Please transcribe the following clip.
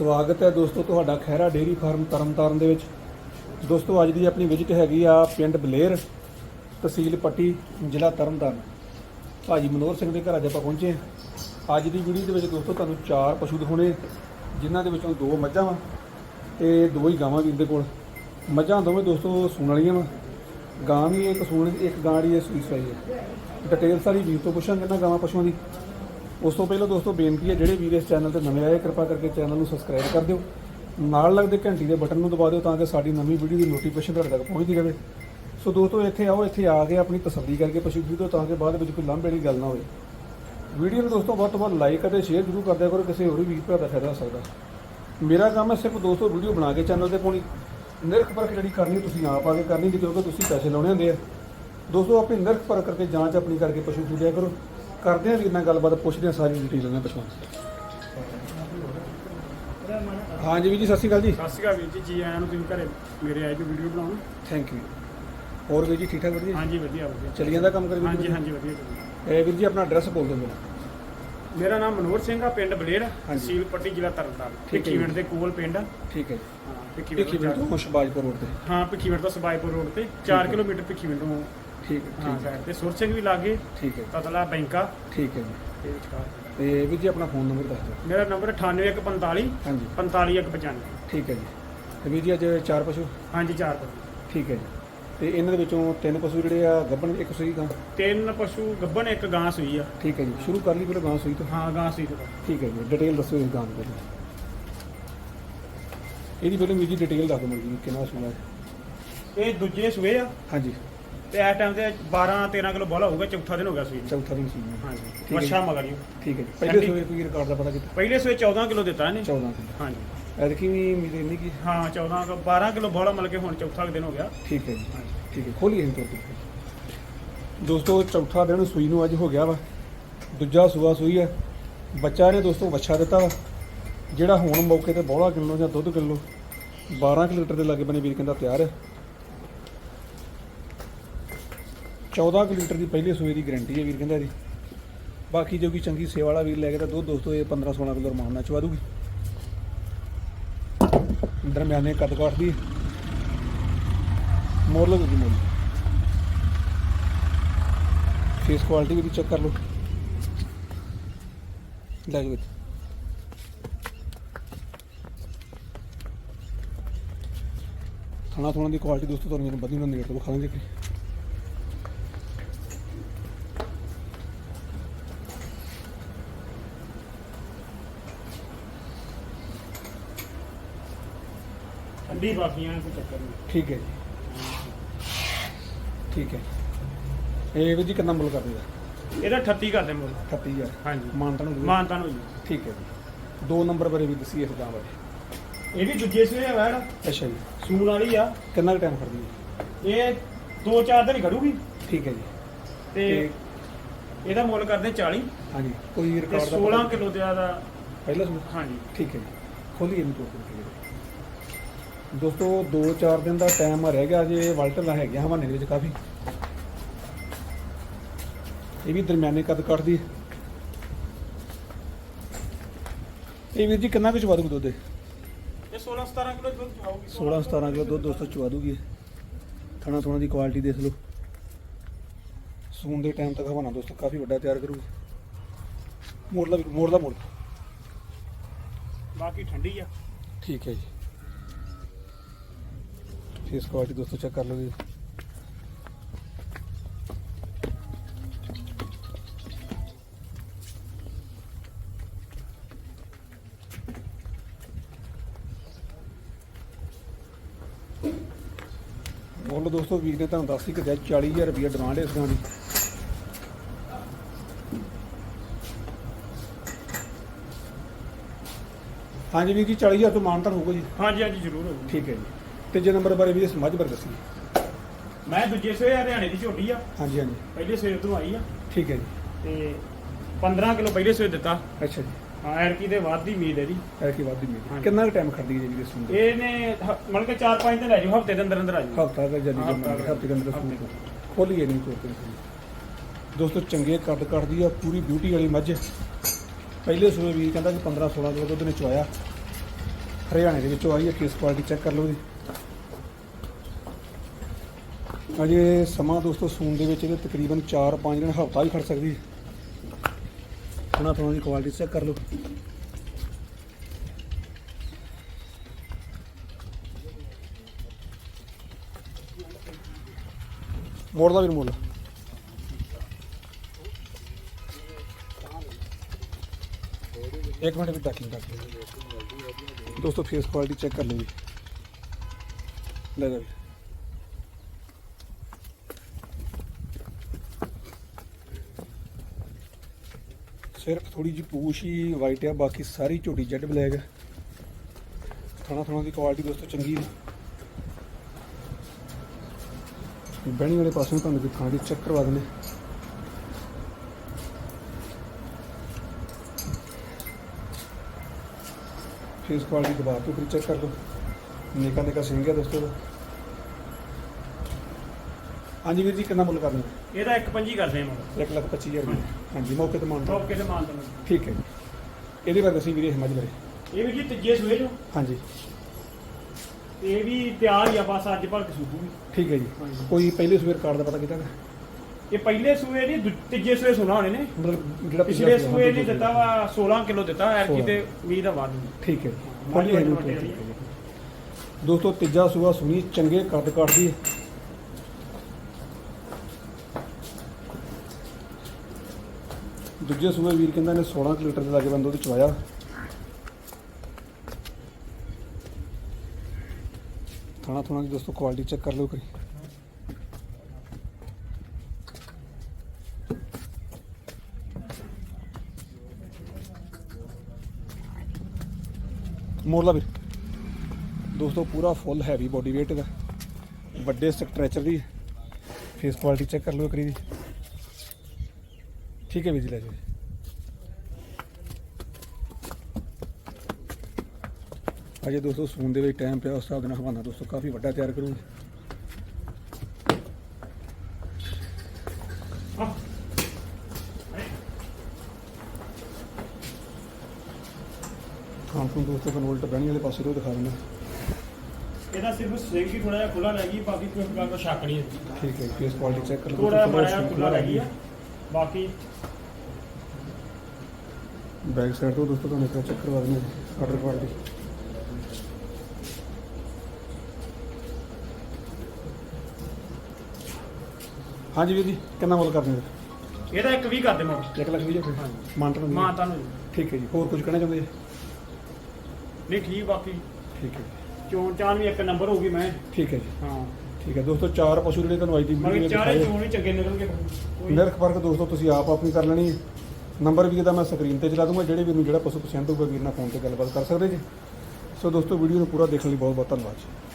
ਸਵਾਗਤ ਹੈ ਦੋਸਤੋ ਤੁਹਾਡਾ ਖਹਿਰਾ ਡੇਰੀ ਫਾਰਮ ਤਰਨਤਾਰਨ ਦੇ ਵਿੱਚ। ਦੋਸਤੋ ਅੱਜ ਦੀ ਆਪਣੀ ਵਿਜ਼ਿਟ ਹੈਗੀ ਆ ਪਿੰਡ ਬਲੇਰ, ਤਹਿਸੀਲ ਪੱਟੀ, ਜ਼ਿਲ੍ਹਾ ਤਰਨਤਾਰਨ। ਭਾਜੀ ਮਨੋਹਰ ਸਿੰਘ ਦੇ ਘਰ ਅੱਜ ਆਪਾਂ ਪਹੁੰਚੇ ਹਾਂ। ਅੱਜ ਦੀ ਵੀਡੀਓ ਦੇ ਵਿੱਚ ਦੋਸਤੋ ਤੁਹਾਨੂੰ ਚਾਰ ਪਸ਼ੂ ਦਿਖਾਉਣੇ, ਜਿਨ੍ਹਾਂ ਦੇ ਵਿੱਚੋਂ ਦੋ ਮੱਝਾਂ ਵਾ ਤੇ ਦੋ ਹੀ ਗਾਵਾਂ ਵੀ ਇਹਦੇ ਕੋਲ। ਮੱਝਾਂ ਦੋਵੇਂ ਦੋਸਤੋ ਸੂਣ ਵਾਲੀਆਂ ਵਾ। ਗਾਂ ਵੀ ਇੱਕ ਸੂਣ, ਇੱਕ ਗਾਂ ਦੀ ਸੂਈ ਸਵਾਈ ਹੈ। ਡਿਟੇਲ ਸਾਰੀ ਵੀਰ ਤੋਂ ਪੁੱਛਾਂਗੇ ਨਾ ਗਾਵਾਂ ਪਸ਼ੂਆਂ ਦੀ। ਉਸ ਤੋਂ ਪਹਿਲਾਂ ਦੋਸਤੋ ਬੇਨਤੀ ਹੈ, ਜਿਹੜੇ ਵੀਰ ਇਸ ਚੈਨਲ ਤੇ ਨਵੇਂ ਆਏ, ਕਿਰਪਾ ਕਰਕੇ ਚੈਨਲ ਨੂੰ ਸਬਸਕ੍ਰਾਈਬ ਕਰ ਦਿਓ। ਨਾਲ ਲੱਗਦੇ ਘੰਟੀ ਦੇ ਬਟਨ ਨੂੰ ਦਬਾ ਦਿਓ ਤਾਂ ਕਿ ਸਾਡੀ ਨਵੀਂ ਵੀਡੀਓ ਦੀ ਨੋਟੀਫਿਕੇਸ਼ਨ ਤੁਹਾਡੇ ਤੱਕ ਪਹੁੰਚਦੀ ਰਹੇ। ਸੋ ਦੋਸਤੋ ਇੱਥੇ ਆਓ, ਇੱਥੇ ਆ ਕੇ ਆਪਣੀ ਤਸੱਲੀ ਕਰਕੇ ਪਸ਼ੂ ਖਰੀਦੋ ਤਾਂ ਕਿ ਬਾਅਦ ਵਿੱਚ ਕੋਈ ਲਾਂਭੇ ਵਾਲੀ ਗੱਲ ਨਾ ਹੋਵੇ। ਵੀਡੀਓ ਨੂੰ ਦੋਸਤੋ ਵੱਧ ਤੋਂ ਵੱਧ ਲਾਈਕ ਅਤੇ ਸ਼ੇਅਰ ਜ਼ਰੂਰ ਕਰ ਦਿਆ ਕਰੋ, ਕਿਸੇ ਹੋਰ ਵੀਰ ਭਰਾ ਦਾ ਫਾਇਦਾ ਹੋ ਸਕਦਾ। ਮੇਰਾ ਕੰਮ ਹੈ ਸਿਰਫ ਦੋਸਤੋ ਵੀਡੀਓ ਬਣਾ ਕੇ ਚੈਨਲ ਤੇ ਪਾਉਣੀ। ਨਿਰਖ ਪਰਖ ਜਿਹੜੀ ਕਰਨੀ ਤੁਸੀਂ ਆਪ ਆ ਕੇ ਕਰਨੀ ਨਹੀਂ ਕਿਉਂਕਿ ਤੁਸੀਂ ਪੈਸੇ ਲਾਉਣੇ ਹੁੰਦੇ ਆ। ਦੋਸਤੋ ਆਪਣੀ ਨਿਰਖ ਪਰਖ ਕਰਕੇ ਜਾਂਚ ਆਪਣੀ ਕਰਕੇ ਪਸ਼ੂ ਖਰੀਦਿਆ ਕਰੋ। ਕਰਦੇ ਆ ਵੀਰ ਨਾਲ ਗੱਲਬਾਤ ਪੁੱਛਦੇ ਆ ਸਾਰੀ ਡਿਟੇਲ ਉਹਨਾਂ ਦੀ ਹਾਂਜੀ ਵੀਰ ਜੀ ਸਤਿ ਸ਼੍ਰੀ ਅਕਾਲ ਜੀ। ਸਤਿ ਸ਼੍ਰੀ ਅਕਾਲ ਵੀਰ ਜੀ ਜੀ ਆਇਆਂ ਨੂੰ ਤੁਸੀਂ ਘਰੇ ਮੇਰੇ ਆਏ ਤੇ ਵੀਡੀਓ ਬਣਾਉਣ। ਥੈਂਕ ਯੂ ਹੋਰ ਵੀਰ ਜੀ ਠੀਕ ਠਾਕ ਵਧੀਆ? ਹਾਂਜੀ ਵਧੀਆ ਵਧੀਆ। ਚੱਲੀ ਜਾਂਦਾ ਕੰਮ ਕਰੀ ਹਾਂਜੀ ਹਾਂਜੀ ਵਧੀਆ ਵਧੀਆ। ਇਹ ਵੀਰ ਜੀ ਆਪਣਾ ਐਡਰੈਸ ਬੋਲ ਦਿਓ ਮੇਰਾ। ਮੇਰਾ ਨਾਮ ਮਨੋਹਰ ਸਿੰਘ ਆ ਪਿੰਡ ਬਲੇਰ ਤਹਿਸੀਲ ਪੱਟੀ ਜ਼ਿਲ੍ਹਾ ਤਰਨਤਾਰਨ ਠੀਕ ਹੈ ਜੀ। ਭਿੱਖੀਵਿੰਡ ਦੇ ਕੋਲ ਪਿੰਡ। ਆ। ਠੀਕ ਹੈ ਹਾਂ ਜੀ ਭਿੱਖੀਵਿੰਡ ਠੀਕ ਹੈ ਤੋਂ ਤੋਂ ਸ਼ਬਾਜਪੁਰ ਰੋਡ ਤੇ। ਹਾਂ ਭਿੱਖੀਵਿੰਡ ਤੋਂ ਸਬਾਈਪੁਰ ਰੋਡ ਤੇ 4 ਕਿਲੋਮੀਟਰ ਭਿੱਖੀਵਿੰਡ ਤੋਂ ਠੀਕ ਹੈ ਠੀਕ। ਸਾਈਡ ਤੇ ਵੀ ਲਾਗੇ ਠੀਕ ਹੈ ਤਤਲਾ ਬੈਂਕਾ ਠੀਕ ਹੈ ਜੀ। ਵਿਚਕਾਰ ਤੇ ਵੀਰ ਜੀ ਆਪਣਾ ਫੋਨ ਨੰਬਰ ਦੱਸ ਦਿਓ। ਮੇਰਾ ਨੰਬਰ 98145 ਹਾਂਜੀ। 45195 ਠੀਕ ਹੈ ਜੀ। ਤੇ ਵੀਰ ਜੀ ਅੱਜ ਚਾਰ ਪਸ਼ੂ? ਹਾਂਜੀ ਚਾਰ ਪਸ਼ੂ। ਠੀਕ ਹੈ ਜੀ। ਤੇ ਇਹਨਾਂ ਦੇ ਵਿੱਚੋਂ ਤਿੰਨ ਪਸ਼ੂ ਜਿਹੜੇ ਆ ਗੱਭਣ ਇੱਕ ਸੂਈ ਗਾਂ ਤਿੰਨ ਪਸ਼ੂ ਗੱਭਣ ਇੱਕ ਗਾਂ ਸੂਈ ਆ। ਠੀਕ ਹੈ ਜੀ। ਸ਼ੁਰੂ ਕਰ ਲਈ ਪਹਿਲਾਂ ਗਾਂ ਸੂਈ ਤੋਂ? ਹਾਂ ਗਾਂ ਸੂਈ ਤੋਂ ਠੀਕ ਹੈ ਜੀ। ਡਿਟੇਲ ਦੱਸੋ ਇਸ ਗਾਂ ਦੀ ਪਹਿਲਾਂ ਇਹਦੀ ਪਹਿਲਾਂ ਵੀਰ ਜੀ ਡਿਟੇਲ ਦੱਸ ਦਿਓ ਮੈਨੂੰ ਜੀ ਕਿੰਨਾ ਸੂਆ ਹੈ। ਇਹ ਦੂਜੇ ਸੂਏ ਆ। ਹਾਂਜੀ। ਤੇ ਇਸ ਟਾਈਮ ਤੇ 12 13 ਕਿਲੋ ਬੋਲਾ ਹੋਊਗਾ ਚੌਥਾ ਦਿਨ ਹੋ ਗਿਆ ਸੂਈ ਨੂੰ। ਚੌਥਾ ਦਿਨ ਹੈ। ਹਾਂਜੀ ਮੱਛਾ ਜੀ। ਮਗਰ ਠੀਕ ਹੈ ਜੀ। ਪਹਿਲੇ ਸੂਏ ਕੋਈ ਰਿਕਾਰਡ ਦਾ ਪਤਾ ਕੀਤਾ? ਪਹਿਲੇ ਸੂਏ 14 ਕਿਲੋ ਦਿੱਤਾ ਇਹਨੇ। 14 ਕਿਲੋ। ਹਾਂਜੀ। ਐਤਕੀ ਵੀ ਉਮੀਦ ਇੰਨੀ ਕੀ? ਹਾਂ 14 ਕੁ- 12 ਕਿਲੋ ਬੋਲਾ ਮਿਲ ਕੇ ਹੁਣ ਚੌਥਾ ਦਿਨ ਹੋ ਗਿਆ। ਠੀਕ ਹੈ ਜੀ। ਠੀਕ ਹੈ। ਖੋਲੀਏ ਅਸੀਂ ਤੋਰ ਦੋਸਤੋ ਚੌਥਾ ਦਿਨ ਸੂਈ ਨੂੰ ਅੱਜ ਹੋ ਗਿਆ ਵਾ। ਦੂਜਾ ਸੂਆ ਸੂਈ ਹੈ ਬੱਚਾ ਨੇ ਦੋਸਤੋ ਵੱਛਾ ਦਿੱਤਾ ਵਾ। ਜਿਹੜਾ ਹੁਣ ਮੌਕੇ ਤੇ ਬੋਲਾ ਕਿਲੋ ਜਾਂ ਦੁੱਧ ਕਿਲੋ 12 ਕੁ ਲੀਟਰ ਦੇ ਲਾਗੇ ਬਣੇ ਵੀਰ ਕਹਿੰਦਾ ਤਿਆਰ ਹੈ 14 ਕੁ ਲੀਟਰ ਦੀ ਪਹਿਲੇ ਸੂਏ ਦੀ ਗਾਰੰਟੀ ਹੈ ਵੀਰ ਕਹਿੰਦਾ ਇਹਦੀ ਬਾਕੀ ਜੋ ਕਿ ਚੰਗੀ ਸੇਵਾ ਵਾਲਾ ਵੀਰ ਲੈ ਕੇ ਤਾਂ ਦੁੱਧ ਦੋਸਤੋ ਇਹ 15 16 ਕਿਲੋ ਰਮਾਨ ਨਾਲ ਚਵਾ ਦੂਗੀ। ਦਰਮਿਆਨੇ ਕੱਦ ਕਾਠ ਦੀ। ਮੋਰ ਲਓ ਮੋਰ ਮੋੜ ਫੇਸ ਕੁਆਲਿਟੀ ਵੀ ਚੈੱਕ ਕਰ ਲਓ। ਲੈ ਜਾਓ ਇੱਥੇ। ਖਾਣਾ ਥੋਣਾ ਦੀ ਕੁਆਲਿਟੀ ਦੋਸਤੋ ਤੁਹਾਨੂੰ ਵਧੀਆ ਨਹੀਂ ਲੱਗਦਾ ਖਾ ਲਾਂਗੇ ਠੰਡੀ ਬਾਕੀਆਂ ਕੋਈ ਚੱਕਰ ਨਹੀਂ ਠੀਕ ਹੈ ਜੀ। ਠੀਕ ਹੈ ਇਹ ਵੀ ਜੀ ਕਿੰਨਾ ਮੁੱਲ ਕਰ ਦੇਗਾ ਇਹਦਾ 38 ਕਰਦੇ ਮੁੱਲ। 38000 ਹਾਂਜੀ। ਮਾਨਤਾ ਨੂੰ ਮਾਨਤਾ ਨੂੰ ਜੀ ਠੀਕ ਹੈ ਜੀ। ਦੋ ਨੰਬਰ ਬਾਰੇ ਵੀ ਦੱਸੀ ਇਸ ਗਾਂ ਬਾਰੇ। ਇਹ ਵੀ ਦੂਜੇ ਸੂਏ ਆ ਵੈੜ। ਅੱਛਾ ਜੀ। ਸੂਣ ਵਾਲੀ ਆ। ਕਿੰਨਾ ਟਾਈਮ ਖੜਦੀ ਹੈ? ਇਹ 2-4 ਦਿਨ ਖੜੂਗੀ। ਠੀਕ ਹੈ ਜੀ। ਤੇ ਇਹਦਾ ਮੁੱਲ ਕਰਦੇ 40 ਹਾਂਜੀ। ਕੋਈ ਤੇ ਰਿਕਾਰਡ ਦਾ 16 ਕਿਲੋ ਦਾ ਦਾ ਪਹਿਲਾ ਸੂਟ ਹਾਂਜੀ। ਠੀਕ ਹੈ ਜੀ। ਖੋਲੀਏ ਇਹਨੂੰ ਤੋੜ ਕੇ ਦੋਸਤੋ 2-4 ਦਿਨ ਦਾ ਟਾਈਮ ਰਹਿ ਗਿਆ ਜੇ ਵਾਲਟਰ ਦਾ ਹੈਗਾ ਹਵਾਨੇ ਦੇ ਵਿੱਚ ਕਾਫੀ। ਇਹ ਵੀ ਦਰਮਿਆਨੇ ਕੱਦ ਕੱਟਦੀ ਇਹ ਵੀਰ ਜੀ ਕਿੰਨਾ ਕੁ ਚਵਾ ਦੂਗੀ ਦੁੱਧ? ਇਹ? ਇਹ 16-17 ਕਿਲੋ ਦੁੱਧ ਚਵਾਉਗੀ 16-17 ਕਿਲੋ ਦੁੱਧ ਦੋਸਤੋ ਚਵਾ ਦੂਗੀ। ਥਣਾ ਥੋਣਾ ਦੀ ਕੁਆਲਿਟੀ ਦੇਖ ਲਓ। ਸੂਣ ਦੇ ਟਾਈਮ ਤੱਕ ਹਵਾਨਾ ਦੋਸਤੋ ਕਾਫੀ ਵੱਡਾ ਤਿਆਰ ਕਰੂਗੀ। ਮੋੜ ਦਾ ਮੋੜ ਦਾ ਮੋੜ ਬਾਕੀ ਠੰਡੀ ਆ। ਠੀਕ ਹੈ ਜੀ। ਫੇਸ ਕੁਆਲਿਟੀ ਦੋਸਤੋ ਚੈੱਕ ਕਰ ਲਓ ਜੀ। ਮੁੱਲ ਦੋਸਤੋ ਵੀਰ ਨੇ ਤੁਹਾਨੂੰ ਦੱਸ ਹੀ ਕਿ 40000 ਰੁਪਏ ਡਿਮਾਂਡ ਹੈ ਇਸ ਗਾਂ ਦੀ। ਹਾਂਜੀ ਵੀਰ ਜੀ 40000 ਤੋਂ ਮਾਨਤਾ ਹੋਊਗਾ ਜੀ? ਹਾਂਜੀ ਹਾਂਜੀ ਜ਼ਰੂਰ ਹੋਊਗੀ। ਠੀਕ ਹੈ ਜੀ। ਤੀਜੇ ਨੰਬਰ ਬਾਰੇ ਵੀ ਸਮਝ ਬਾਰੇ ਦੱਸੀ। ਮੈਂ ਦੂਜੇ ਸੂਏ ਹਰਿਆਣੇ ਦੀ ਝੋਟੀ ਆ। ਹਾਂਜੀ ਹਾਂਜੀ। ਪਹਿਲੇ ਸਵੇਰ ਤੋਂ ਆਈ ਆ। ਠੀਕ ਹੈ ਜੀ। ਤੇ 15 ਕਿਲੋ ਪਹਿਲੇ ਸਵੇਰ ਦਿੱਤਾ। ਅੱਛਾ ਜੀ। ਹਾਂ ਐਰਕੀ ਦੇ ਵੱਧ ਦੀ ਉਮੀਦ ਹੈ ਜੀ। ਐ ਕੀ ਵਾਦੀ ਹਾਂਜੀ। ਕਿੰਨਾ ਕੁ ਟਾਈਮ ਖੜਦੀ ਹੈ ਜੀ ਇਸ ਨੂੰ ਇਹਨੇ ਹ- ਮਤਲਬ ਕਿ 4-5 ਦਿਨ ਲੈ ਜਾਓ ਹਫ਼ਤੇ ਦੇ ਅੰਦਰ ਅੰਦਰ ਆ ਜਾਓ ਹਫਤਾ ਦਾ ਜਦੀ ਹਫ਼ਤਾ ਦਾ। ਹਫ਼ਤੇ ਦੇ ਅੰਦਰ ਸੂਟ ਖੋਲੀਏ ਨਹੀਂ ਕੇ ਦੋਸਤੋ ਚੰਗੇ ਕੱਦ ਕੱਟਦੀ ਆ ਪੂਰੀ ਬਿਊਟੀ ਵਾਲੀ ਮੱਝ। ਪਹਿਲੇ ਸੂਏ ਵੀ ਕਹਿੰਦਾ ਕਿ 15 16 ਕਿਲੋ ਦੁੱਧ ਨੇ ਚਵਾਇਆ ਹਰਿਆਣੇ ਦੇ ਵਿੱਚੋਂ ਆਈ ਹੈ ਫੇਸ ਕੁਆਲਿਟੀ ਚੈੱਕ ਕਰ ਲਓ ਜੀ। ਅਜੇ ਸਮਾਂ ਦੋਸਤੋ ਸੂਨ ਦੇ ਵਿੱਚ ਇਹਦੇ ਤਕਰੀਬਨ 4-5 ਦਿਨ ਹਫਤਾ ਵੀ ਖੜ ਸਕਦੀ। ਹੈ ਉਹਨਾਂ ਦੀ ਕੁਆਲਿਟੀ ਚੈੱਕ ਕਰ ਲਓ। ਮੋੜ ਦਾ ਵੀ ਮੋੜ ਲਾ। ਇੱਕ ਮਿੰਟ ਵੀ ਟੱਕਿੰਗ ਕਰ ਦੋਸਤੋ ਫੇਸ ਕੁਆਲਿਟੀ ਚੈੱਕ ਕਰ ਲਓ ਜੀ। ਲੈ ਜਾ। ਸਿਰਫ ਥੋੜੀ ਜਿਹੀ ਪੂਛ ਹੀ ਵਾਈਟ ਆ, ਬਾਕੀ ਸਾਰੀ ਝੋਟੀ ਜੈਡ ਬਲੈਕ ਹੈ ਥਣਾ ਥਣਾ ਦੀ ਕੁਆਲਿਟੀ ਦੋਸਤੋ ਚੰਗੀ ਹੈ ਬਹਿਣੀ ਵਾਲੇ ਪਾਸੇ ਤੁਹਾਨੂੰ ਦਿਖਾਣ ਦੀ ਚੈੱਕ ਕਰਵਾ ਦਿੰਦੇ ਫੇਸ ਕੁਆਲਿਟੀ ਦਬਾ ਕੇ ਫਿਰ ਚੈੱਕ ਕਰ ਲਓ। ਨਿਕਾ ਨਿਕਾ ਸਿੰਘ ਹੈ ਦੋਸਤੋ। ਹਾਂਜੀ ਵੀਰ ਜੀ, ਕਿੰਨਾ ਮੁੱਲ ਕਰਨਾ? ਇਹਦਾ ਇੱਕ ਪੰਜੀ ਕਰਦੇ ਹਾਂ ਮਗਰ 1 ਲੱਖ 25 ਹਜ਼ਾਰ ਰੁਪਏ। ਹਾਂਜੀ ਮੌਕੇ ਤੇ ਮੰਨ। ਕਿਤੇ ਠੀਕ ਹੈ ਜੀ। ਇਹਦੇ ਬਾਰੇ ਦੱਸੀ ਵੀਰੇ ਹਿਮਾਚਲ ਬਾਰੇ। ਇਹ ਵੀ ਜੀ ਤੀਜੇ ਸੂਏ ਜੋ ਹਾਂਜੀ। ਇਹ ਵੀ ਤਿਆਰ ਹੀ ਆ ਬਸ ਅੱਜ ਭਲਕ ਸੂਬੂ ਠੀਕ ਹੈ ਜੀ। ਹਾਂਜੀ। ਕੋਈ ਪਹਿਲੇ ਸਵੇਰ ਕਾਰਡ ਦਾ ਪਤਾ ਕੀਤਾ ਹੈ ਇਹ ਪਹਿਲੇ ਸੂਏ ਦੂ- ਤੀਜੇ ਸੂਏ ਸੁਣਾ ਹੋਣੇ ਨੇ। ਮਤਲਬ ਜਿਹੜਾ ਪਿਛਲੇ ਸੂਆ ਸੂਏ ਦੂਜੇ ਦਿੱਤਾ ਵਾ 16 ਕਿਲੋ ਦਿੱਤਾ ਐਰ 16 ਤੇ ਉਮੀਦ ਆ ਵੱਧ ਠੀਕ ਹੈ ਠੀਕ ਜੀ। ਦੋਸਤੋ ਤੀਜਾ ਸੂਆ ਸੁਣੀ ਚੰਗੇ ਕੱਦ ਕੱਟਦੀ ਦੂਜੇ ਸੂਏ ਵੀਰ ਕਹਿੰਦਾ ਨੇ 16 ਕੁ ਦੇ ਲਾਗੇ ਬੰਦ ਦੀ ਚਵਾਇਆ ਥਾਣਾ ਥਾਣਾ ਦੀ ਦੋਸਤੋ ਕੁਆਲਿਟੀ ਚੈੱਕ ਕਰ ਲਓ ਕਰੀ ਮੋਰਲਾ ਵੀਰ। ਦੋਸਤੋ ਪੂਰਾ ਫੁੱਲ ਹੈਵੀ ਬੋਡੀ weight ਦਾ। ਵੱਡੇ ਸਟ੍ਰੈਚਰ ਦੀ। ਫੇਸ ਕੁਆਲਿਟੀ ਚੈੱਕ ਕਰ ਲਓ ਕਰੀ ਦੀ ਠੀਕ ਹੈ ਵੀਰ ਜੀ ਲੈ ਜੀ। ਅਜੇ ਦੋਸਤੋ ਸੂਨ ਦੇ ਵਿੱਚ ਟਾਈਮ ਪਿਆ ਉਸ ਹਿਸਾਬ ਦੇ ਨਾਲ ਹਵਾਨਾ ਦੋਸਤੋ ਕਾਫੀ ਵੱਡਾ ਤਿਆਰ ਕਰੂੰਗੇ। ਹਾਂ ਤੋਂ ਦੋਸਤੋ ਕਨਵਰਟ ਬਹਿਣੀ ਵਾਲੇ ਪਾਸੇ ਤੋਂ ਦਿਖਾ ਦਿੰਦਾ ਇਹਦਾ ਸਿਰਫ ਸਿੰਘ ਹੀ ਥੋੜਾ ਜਿਹਾ ਖੁੱਲਾ ਰਹਿ ਗਈ ਬਾਕੀ ਕੋਈ ਪ੍ਰਕਾਰ ਦਾ ਸ਼ੱਕ ਨਹੀਂ ਹੈ। ਠੀਕ ਹੈ ਫੇਸ ਕੁਆਲਿਟੀ ਚੈੱਕ ਕਰ ਲਓ ਥੋੜਾ ਜਿਹਾ ਖੁੱਲਾ ਰਹਿ ਗਈ ਆ ਬਾਕੀ ਬੈਕ ਸਾਈਡ ਤੋਂ ਦੋਸਤੋ ਤੁਹਾਨੂੰ ਇੱਕ ਚੈੱਕ ਕਰਵਾ ਦਿੰਦੇ ਆਰਡਰ ਕੁਆਲਿਟੀ ਹਾਂਜੀ ਵੀਰ ਜੀ ਕਿੰਨਾ ਮੁੱਲ ਕਰਦੇ ਹੋ ਇਹਦਾ ਇੱਕ ਵੀ ਕਰ ਦੇ ਮਗਰ 1 ਲੱਖ ਵੀਹ ਹਜ਼ਾਰ। ਹਾਂਜੀ। ਮਾਨਟਨ ਮਾਂ ਤੁਹਾਨੂੰ। ਠੀਕ ਹੈ ਜੀ ਹੋਰ ਕੁਝ ਕਹਿਣਾ ਚਾਹੁੰਦੇ ਜੀ? ਨਹੀਂ ਠੀਕ ਬਾਕੀ। ਠੀਕ ਹੈ ਜੀ। ਚੋਣ ਚਾਨ ਵੀ ਇੱਕ ਨੰਬਰ ਹੋਊਗੀ ਮੈਂ। ਠੀਕ ਹੈ ਜੀ। ਹਾਂ। ਠੀਕ ਹੈ ਦੋਸਤੋ ਚਾਰ ਪਸ਼ੂ ਜਿਹੜੇ ਤੁਹਾਨੂੰ ਅੱਜ ਦੀ ਮਗਰ ਵੀਡੀਓ ਚਾਰੇ ਦਿਖਾਏ। ਚੋਣ ਵੀ ਚੰਗੇ ਨਿਕਲਣਗੇ ਕੋਈ ਨਿਰਖ ਫ਼ਰਕ ਦੋਸਤੋ ਤੁਸੀਂ ਆਪ ਆਪਣੀ ਕਰ ਲੈਣੀ। ਹੈ ਨੰਬਰ ਵੀ ਇਹਦਾ ਮੈਂ ਸਕਰੀਨ ਤੇ ਚਲਾ ਦੂੰਗਾ ਜਿਹੜੇ ਵੀਰ ਨੂੰ ਜਿਹੜਾ ਪਸ਼ੂ ਪਸੰਦ ਹੋਊਗਾ ਵੀਰ ਨਾਲ ਫੋਨ ਤੇ ਗੱਲਬਾਤ ਕਰ ਸਕਦੇ ਜੀ। ਸੋ ਦੋਸਤੋ ਵੀਡੀਓ ਨੂੰ ਪੂਰਾ ਦੇਖਣ ਲਈ ਬਹੁਤ ਬਹੁਤ ਧੰਨਵਾਦ ਜੀ।